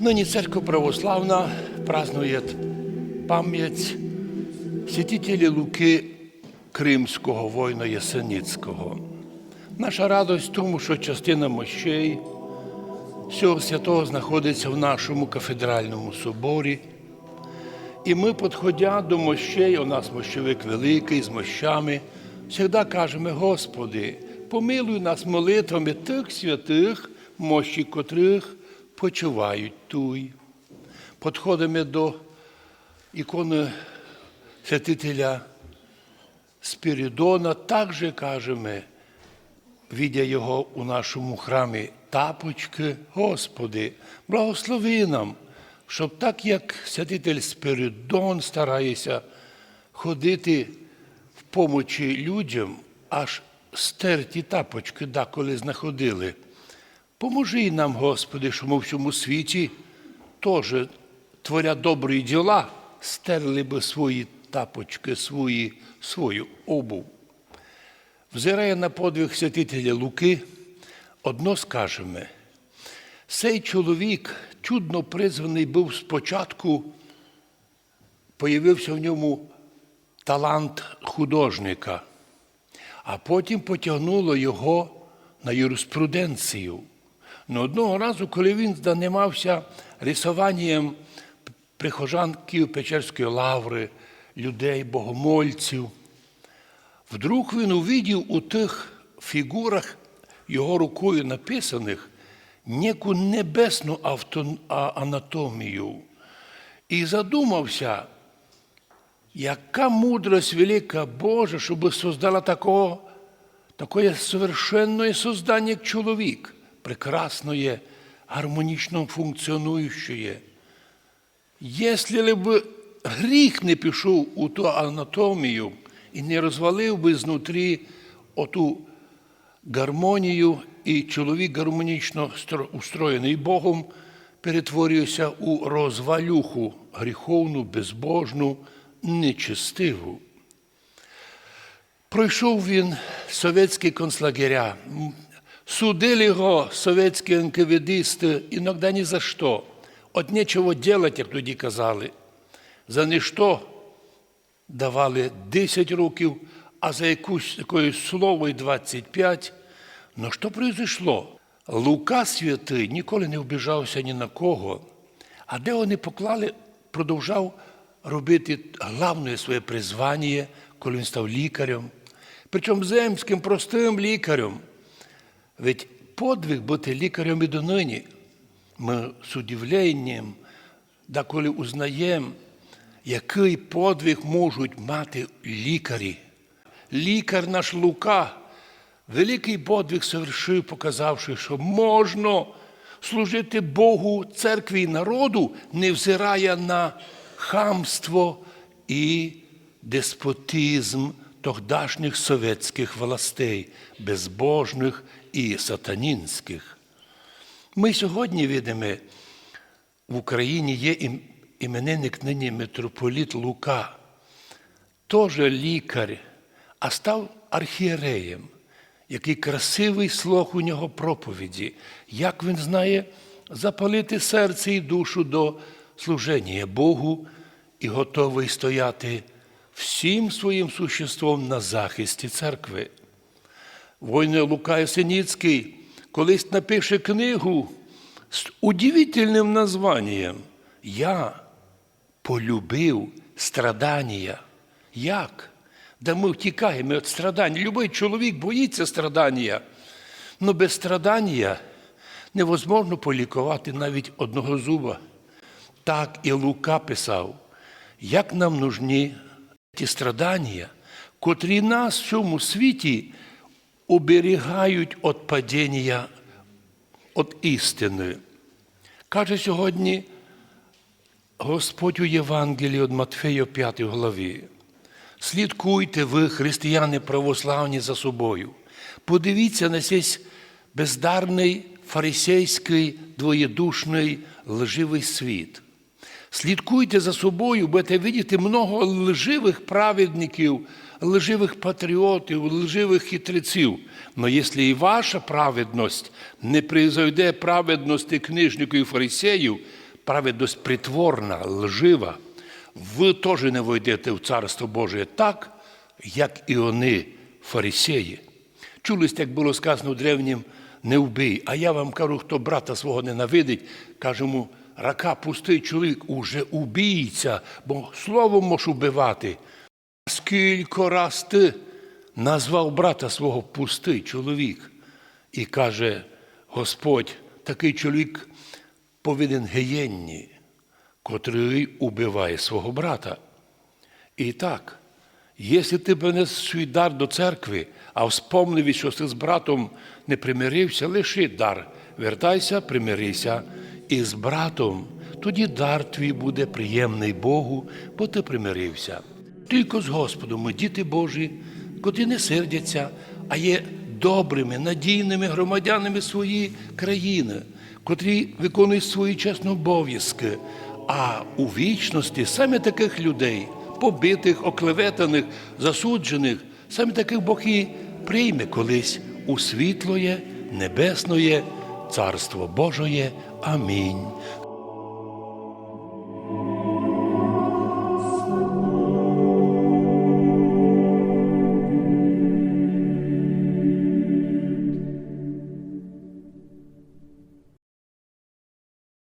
Нині церква православна празднує пам'ять святителя Луки Кримського воїна Ясеницького. Наша радость в тому, що частина мощей цього святого знаходиться в нашому кафедральному соборі. І ми, підходя до мощей, у нас мощовик великий з мощами, завжди кажемо, Господи, помилуй нас молитвами тих святих, мощі котрих почувають туй. Підходимо до ікони святителя Спірідона, також кажемо, видя його у нашому храмі тапочки, Господи, благослови нам, щоб так як святитель Спиридон старається ходити в помочі людям, аж стерті тапочки деколи знаходили. Поможи нам, Господи, що ми в цьому світі теж, творя добрі діла, стерли би свої тапочки, свої, свою обув. Взирає на подвиг святителя Луки, одно скажемо, цей чоловік чудно призваний був спочатку, появився в ньому талант художника, а потім потягнуло його на юриспруденцію. Но одного разу, коли він займався рисуванням прихожанків Печерської лаври, людей, богомольців, Вдруг він увидів у тих фігурах його рукою написаних неку небесну анатомію. І задумався, яка мудрость велика Божа, щоб создала такого, такое совершенное создание, як чоловік, прекрасное, гармонічно функціонуюче. Якщо б гріх не пішов у ту анатомію і не розвалив би знутрі оту гармонію, і чоловік гармонічно устроєний Богом, перетворюється у розвалюху гріховну, безбожну, нечестиву. Пройшов він совєтські концлагеря. Судили його совєтські НКВДисти іноді ні за що. От нічого делать, як тоді казали. За ніщо давали 10 років, а за якусь якоюсь слово й 25. Ну що произошло? Лука святий ніколи не вбіжався ні на кого, а де вони поклали, продовжав робити головне своє призвання, коли він став лікарем. Причому земським простим лікарем. Ведь подвиг бути лікарем і донині. Ми з удивленням, деколи узнаємо, який подвиг можуть мати лікарі. Лікар наш Лука великий подвиг совершив, показавши, що можна служити Богу, церкві і народу, не взирає на хамство і деспотизм тогдашніх совєтських властей, безбожних і сатанінських. Ми сьогодні видимо, в Україні є іменинник нині митрополіт Лука, теж лікар, а став архієреєм, який красивий слог у нього проповіді, як він знає запалити серце і душу до служення Богу і готовий стояти всім своїм существом на захисті церкви. Войне Лука Ясеніцький колись напише книгу з удивительним названням Я полюбив страдання. Як? Да ми втікаємо від страдань. Любий чоловік боїться страдання. Но без страдання невозможно полікувати навіть одного зуба. Так і Лука писав, як нам нужні ті страдання, котрі нас в цьому світі оберігають від падіння від істини. Каже сьогодні Господь у Євангелії від Матфея 5 главі. Слідкуйте ви, християни православні, за собою. Подивіться на цей бездарний фарисейський, двоєдушний, лживий світ. Слідкуйте за собою, будете видіти много лживих праведників, лживих патріотів, лживих хитреців. Но якщо і ваша праведність не призойде праведності книжників і фарисеїв, праведність притворна, лжива, ви теж не войдете в Царство Боже так, як і вони, фарисеї. Чулись, як було сказано в древнім, не вбий. А я вам кажу, хто брата свого ненавидить, каже йому, рака, пустий чоловік, уже убійця, бо словом можеш убивати. Скільки раз ти назвав брата свого пустий чоловік? І каже Господь, такий чоловік повинен гієнні, котрий убиває свого брата. І так, якщо ти принес свій дар до церкви, а вспомнив, що ти з братом не примирився, лиши дар, вертайся, примирися і з братом, тоді дар твій буде приємний Богу, бо ти примирився. Тільки з Господом ми діти Божі, котрі не сердяться, а є добрими, надійними громадянами своєї країни, котрі виконують свої чесні обов'язки. А у вічності саме таких людей, побитих, оклеветаних, засуджених, саме таких Бог і прийме колись у світлоє, небесноє Царство Божоє. Амінь.